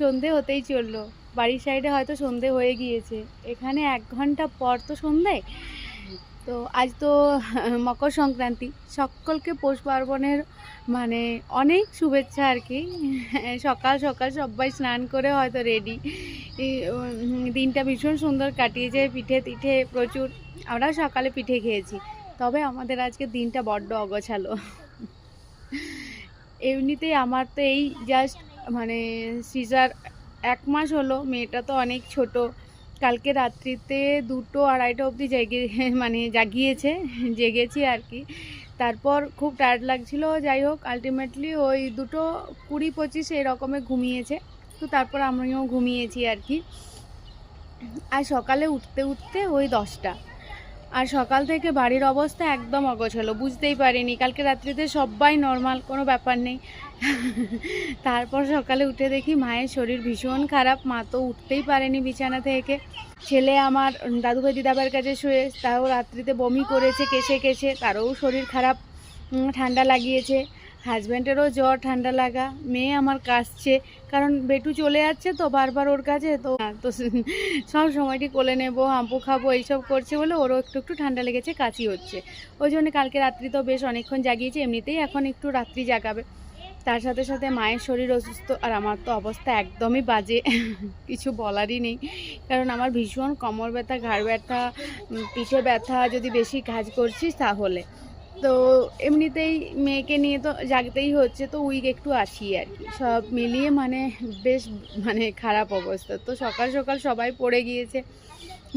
সন্ধে হতেই চলল। বাড়ির সাইডে হয়তো সন্ধে হয়ে গিয়েছে। এখানে এক ঘণ্টা পর তো সন্ধে। তো আজ তো মকর সংক্রান্তি। সকলকে পৌষ পার্বণের মানে অনেক শুভেচ্ছা আর কি। সকাল সকাল সবাই স্নান করে হয়তো রেডি দিনটা ভীষণ সুন্দর কাটিয়েছে। পিঠে তিঠে প্রচুর। আমরা সকালে পিঠে খেয়েছি। তবে আমাদের আজকে দিনটা বড্ড অগোছালো। এমনিতেই আমার তো এই জাস্ট মানে সিজার এক মাস হলো, মেয়েটা তো অনেক ছোট। কালকে রাত্রিতে দুটো আড়াইটা অবধি জেগে মানে জাগিয়েছে, জেগেছি আর কি। তারপর খুব টায়ার্ড লাগছিল, যাই হোক আলটিমেটলি ওই দুটো কুড়ি পঁচিশ এরকমে ঘুমিয়েছে। তো তারপর আমিও ঘুমিয়েছি আর কি। আর সকালে উঠতে উঠতে ওই দশটা। আর সকাল থেকে বাড়ির অবস্থা একদম অগোছালো, বুঝতেই পারিনি। কালকে রাত্রিতে সবাই নর্মাল কোনো ব্যাপার নেই। তারপর সকালে উঠে দেখি মায়ের শরীর ভীষণ খারাপ, মা তো উঠতেই পারেনি বিছানা থেকে। ছেলে আমার দাদুভাই দিদাবার কাছে শুয়ে, তাও রাত্রিতে বমি করেছে কেসে কেসে তারও শরীর খারাপ ঠান্ডা লাগিয়েছে। হাজব্যান্ডেরও জ্বর, ঠান্ডা লাগা। মেয়ে আমার কাশছে, কারণ বেটু চলে যাচ্ছে তো বারবার ওর কাছে, তো তো সব সময়টি কোলে নেব হাম্পু খাব, এইসব করছে বলে ওরও একটু একটু ঠান্ডা লেগেছে, কাশি হচ্ছে। ওই জন্য কালকে রাত্রি তো বেশ অনেকক্ষণ জাগিয়েছে, এমনিতেই এখন একটু রাত্রি জাগাবে। তার সাথে সাথে মায়ের শরীর অসুস্থ, আর আমার তো অবস্থা একদমই বাজে, কিছু বলারই নেই। কারণ আমার ভীষণ কোমর ব্যথা, ঘাড় ব্যথা পিঠে ব্যথা, যদি বেশি কাজ করছিস তাহলে। তো এমনিতেই মেয়েকে নিয়ে তো জাগতেই হচ্ছে, তো উইক একটু আছি আর কি। সব মিলিয়ে মানে বেশ মানে খারাপ অবস্থা। তো সকাল সকাল সবাই পড়ে গিয়েছে।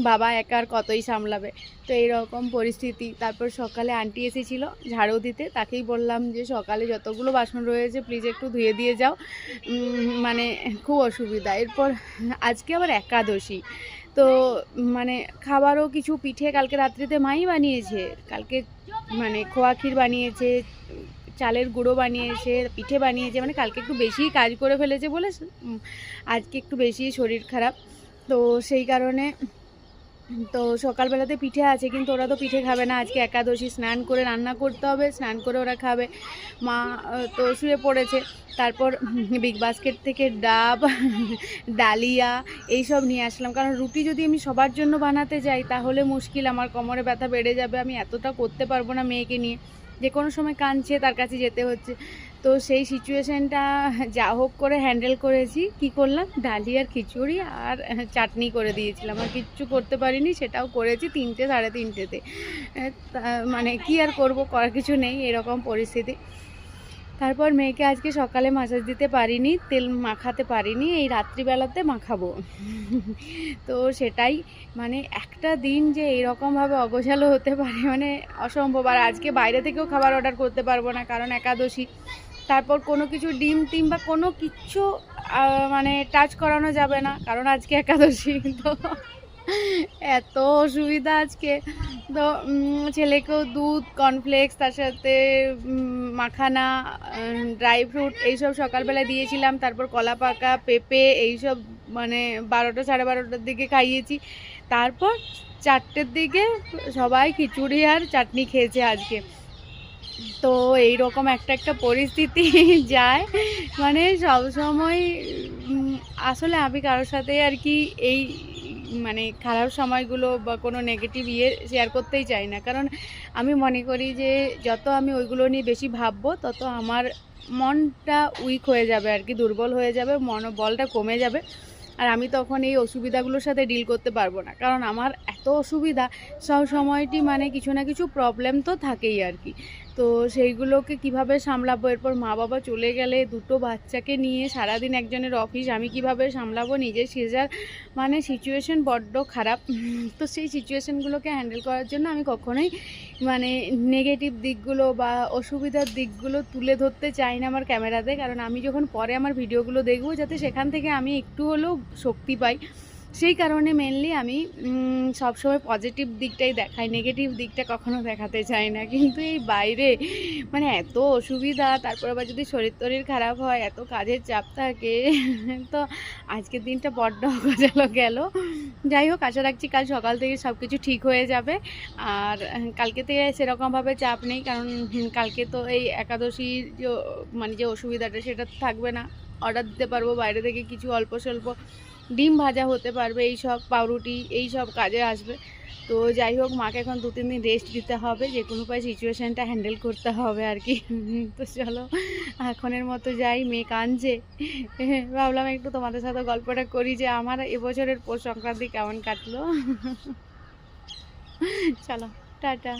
বাবা একার কতই সামলাবে? তো এইরকম পরিস্থিতি। তারপর সকালে আন্টি এসেছিল, ঝাড়ু দিতে। তাকেই বললাম যে, সকালে যতগুলো বাসন রয়েছে প্লিজ একটু ধুয়ে দিয়ে যাও। মানে খুব অসুবিধা। এরপর আজকে আবার একাদশী। তো মানে খাবারও কিছু পিঠে কালকে রাত্রিতে মাই বানিয়েছে। কালকে মানে খোয়া ক্ষীর বানিয়েছে, চালের গুঁড়ো বানিয়েছে, পিঠে বানিয়েছে। মানে কালকে একটু বেশিই কাজ করে ফেলেছে বলে আজকে একটু বেশি শরীর খারাপ। তো সেই কারণে তো সকালবেলাতে পিঠে আছে, কিন্তু ওরা তো পিঠে খাবে না। আজকে একাদশী, স্নান করে রান্না করতে হবে, স্নান করে ওরা খাবে। মা তো শুয়ে পড়েছে। তারপর বিগ বাস্কেট থেকে ডাব, ডালিয়া এইসব নিয়ে আসলাম। কারণ রুটি যদি আমি সবার জন্য বানাতে যাই, তাহলে মুশকিল। আমার কোমরে ব্যথা বেড়ে যাবে। আমি এতটা করতে পারব না মেয়েকে নিয়ে। যে কোনো সময় কাঁদছে, তার কাছে যেতে হচ্ছে। তো সেই সিচুয়েশানটা যা হোক করে হ্যান্ডেল করেছি। কি করলাম? ডালিয়ার খিচুড়ি আর চাটনি করে দিয়েছিলাম। আর কিচ্ছু করতে পারিনি, সেটাও করেছি তিনটে, সাড়ে তিনটেতে। মানে কি আর করব? করার কিছু নেই, এরকম পরিস্থিতি। তারপর মেয়েকে আজকে সকালে মাসাজ দিতে পারিনি, তেল মাখাতে পারিনি, এই রাত্রিবেলাতে মাখাবো। তো সেটাই মানে একটা দিন যে এইরকমভাবে অগোছালো হতে পারে মানে অসম্ভব। আর আজকে বাইরে থেকেও খাবার অর্ডার করতে পারব না, কারণ একাদশী। তারপর কোনো কিছু ডিম টিম বা কোনো কিছু মানে টাচ করানো যাবে না, কারণ আজকে একাদশী, তো এত অসুবিধা আজকে। তো ছেলেকেও দুধ কর্নফ্লেক্স তার সাথে মাখানা ড্রাই ফ্রুট এইসব সকালবেলা দিয়েছিলাম, তারপর কলা পাকা, পেঁপে এইসব মানে বারোটা, সাড়ে বারোটার দিকে খাইয়েছি। তারপর চারটের দিকে সবাই খিচুড়ি আর চাটনি খেয়েছে আজকে। তো এই রকম একটা একটা পরিস্থিতি যায়। মানে সবসময় আসলে আমি কারোর সাথে আর কি এই মানে খারাপ সময়গুলো বা কোনো নেগেটিভ ইয়ে শেয়ার করতেই চাই না। কারণ আমি মনে করি যে, যত আমি ওইগুলো নিয়ে বেশি ভাববো, তত আমার মনটা উইক হয়ে যাবে আর কি, দুর্বল হয়ে যাবে, মনোবলটা কমে যাবে। আর আমি তখন এই অসুবিধাগুলোর সাথে ডিল করতে পারব না। কারণ আমার এত অসুবিধা সব সময়টি মানে কিছু না কিছু প্রবলেম তো থাকেই আর কি। তো সেইগুলোকে কীভাবে সামলাবো? এরপর মা বাবা চলে গেলে দুটো বাচ্চাকে নিয়ে সারাদিন একজনের অফিস আমি কীভাবে সামলাবো? নিজের সিজার মানে সিচুয়েশন বড্ড খারাপ। তো সেই সিচুয়েশনগুলোকে হ্যান্ডেল করার জন্য আমি কখনোই মানে নেগেটিভ দিকগুলো বা অসুবিধার দিকগুলো তুলে ধরতে চাই না আমার ক্যামেরাতে কারণ আমি যখন পরে আমার ভিডিওগুলো দেখব, যাতে সেখান থেকে আমি একটু হলেও শক্তি পাই। সেই কারণে মেনলি আমি সবসময় পজিটিভ দিকটাই দেখাই নেগেটিভ দিকটা কখনো দেখাতে চাই না। কিন্তু এই বাইরে মানে এত অসুবিধা, তারপর আবার যদি শরীর টরীর খারাপ হয়, এত কাজের চাপ থাকে, তো আজকের দিনটা বড্ড অগোছালো গেল। যাই হোক, আশা রাখছি কাল সকাল থেকে সব কিছু ঠিক হয়ে যাবে। আর কালকে থেকে সেরকমভাবে চাপ নেই, কারণ কালকে তো এই একাদশীর যে মানে যে অসুবিধাটা, সেটা থাকবে না। অর্ডার দিতে পারব, বাইরে থেকে কিছু অল্প স্বল্প ডিম ভাজা হতে পারবে, এই সব পাউরুটি, এই সব কাজে আসবে। তো যাই হোক, মাকে এখন দু, তিন দিন রেস্ট দিতে হবে, যে কোনো উপায় সিচুয়েশানটা হ্যান্ডেল করতে হবে আর কি। তো চলো, এখনের মতো যাই মেয়ে কাঁদছে ভাবলাম একটু তোমাদের সাথে গল্পটা করি যে আমার এবছরের পৌষ সংক্রান্তি কেমন কাটলো। চলো, টাটা।